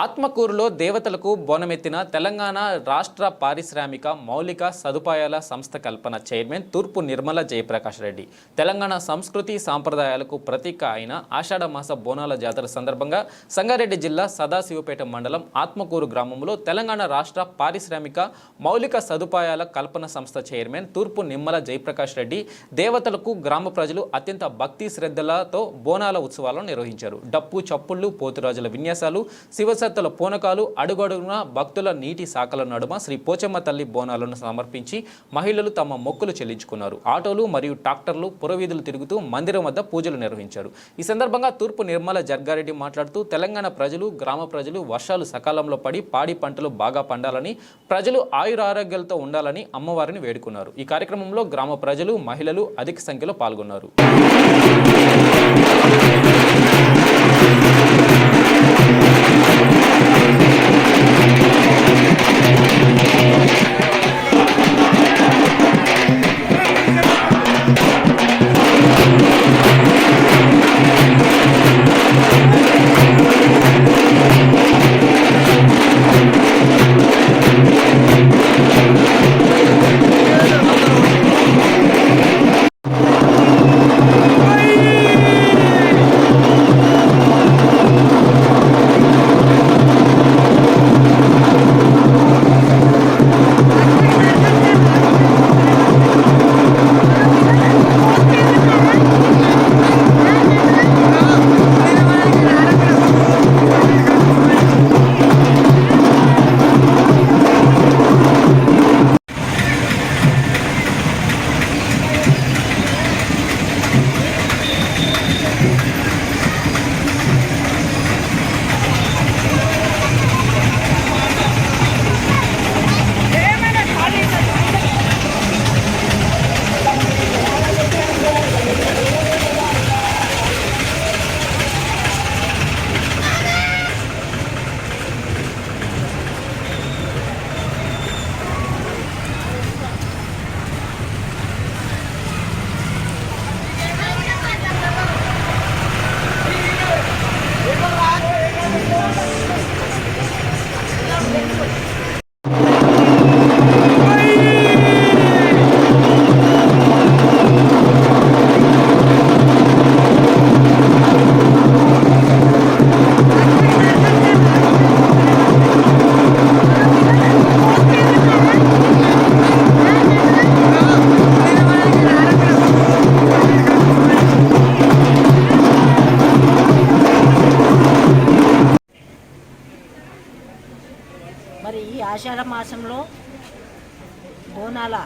ఆత్మకూరులో దేవతలకు బోనమెత్తిన తెలంగాణ రాష్ట్ర పారిశ్రామిక మౌలిక సదుపాయాల సంస్థ కల్పన చైర్మన్ తూర్పు నిర్మల జయప్రకాష్ రెడ్డి. తెలంగాణ సంస్కృతి సాంప్రదాయాలకు ప్రతీక అయిన ఆషాఢమాస బోనాల జాతర సందర్భంగా సంగారెడ్డి జిల్లా సదాశివపేట మండలం ఆత్మకూరు గ్రామంలో తెలంగాణ రాష్ట్ర పారిశ్రామిక మౌలిక సదుపాయాల కల్పన సంస్థ చైర్మన్ తూర్పు నిమ్మల జయప్రకాష్ రెడ్డి దేవతలకు గ్రామ ప్రజలు అత్యంత భక్తి శ్రద్ధలతో బోనాల ఉత్సవాలను నిర్వహించారు. డప్పు చప్పుళ్ళు పోతురాజుల విన్యాసాలు శివ శివసత్తుల పూనకాలు అడుగడుగున భక్తుల నీటి శాఖల నడుమ శ్రీ పోచమ్మ తల్లి బోనాలను సమర్పించి మహిళలు తమ మొక్కులు చెల్లించుకున్నారు. ఆటోలు మరియు ట్రాక్టర్లు పురవీధులు తిరుగుతూ మందిరం వద్ద పూజలు నిర్వహించారు. ఈ సందర్భంగా తూర్పు నిర్మల జర్గారెడ్డి మాట్లాడుతూ తెలంగాణ ప్రజలు గ్రామ ప్రజలు వర్షాలు సకాలంలో పడి పాడి పంటలు బాగా పండాలని ప్రజలు ఆయురారోగ్యాలతో ఉండాలని అమ్మవారిని వేడుకున్నారు. ఈ కార్యక్రమంలో గ్రామ ప్రజలు మహిళలు అధిక సంఖ్యలో పాల్గొన్నారు. ఆషాఢ మాసంలో బోనాల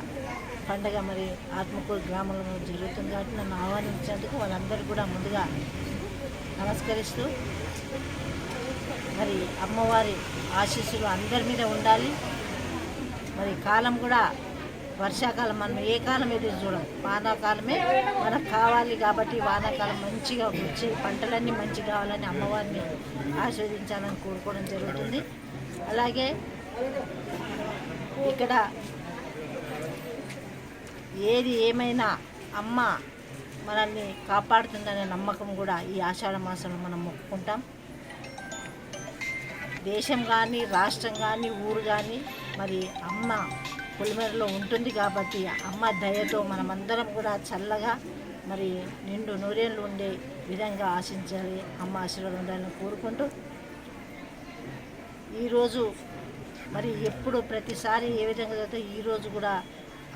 పండగ మరి ఆత్మకూరు గ్రామంలో జరుగుతుంది కాబట్టి నన్ను ఆహ్వానించినందుకు వాళ్ళందరూ కూడా ముందుగా నమస్కరిస్తూ మరి అమ్మవారి ఆశీస్సులు అందరి మీద ఉండాలి. మరి కాలం కూడా వర్షాకాలం మనం ఏ కాలం ఎదురు చూడం? వానాకాలమే మనకు కావాలి కాబట్టి వానాకాలం మంచిగా వచ్చి పంటలన్నీ మంచిగా కావాలని అమ్మవారిని ఆస్వాదించాలని కోరుకోవడం జరుగుతుంది. అలాగే ఇక్కడ ఏది ఏమైనా అమ్మ మనల్ని కాపాడుతుందనే నమ్మకం కూడా ఈ ఆషాఢ మాసంలో మనం మొక్కుకుంటాం. దేశం కానీ రాష్ట్రం కానీ ఊరు కానీ మరి అమ్మ పొలిమేరలో ఉంటుంది కాబట్టి అమ్మ దయతో మనమందరం కూడా చల్లగా మరి నిండు నూరేళ్ళు ఉండే విధంగా ఆశించాలి. అమ్మ ఆశీర్వాదం ఉండాలని కోరుకుంటూ ఈరోజు మరి ఎప్పుడు ప్రతిసారి ఏ విధంగా జరిగితే ఈరోజు కూడా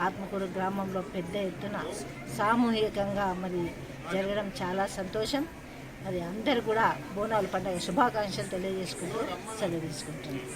ఆత్మకూరు గ్రామంలో పెద్ద ఎత్తున సామూహికంగా మరి జరగడం చాలా సంతోషం. మరి అందరు కూడా బోనాల పండుగ శుభాకాంక్షలు తెలియజేసుకుంటూ సెలవు తీసుకుంటున్నాను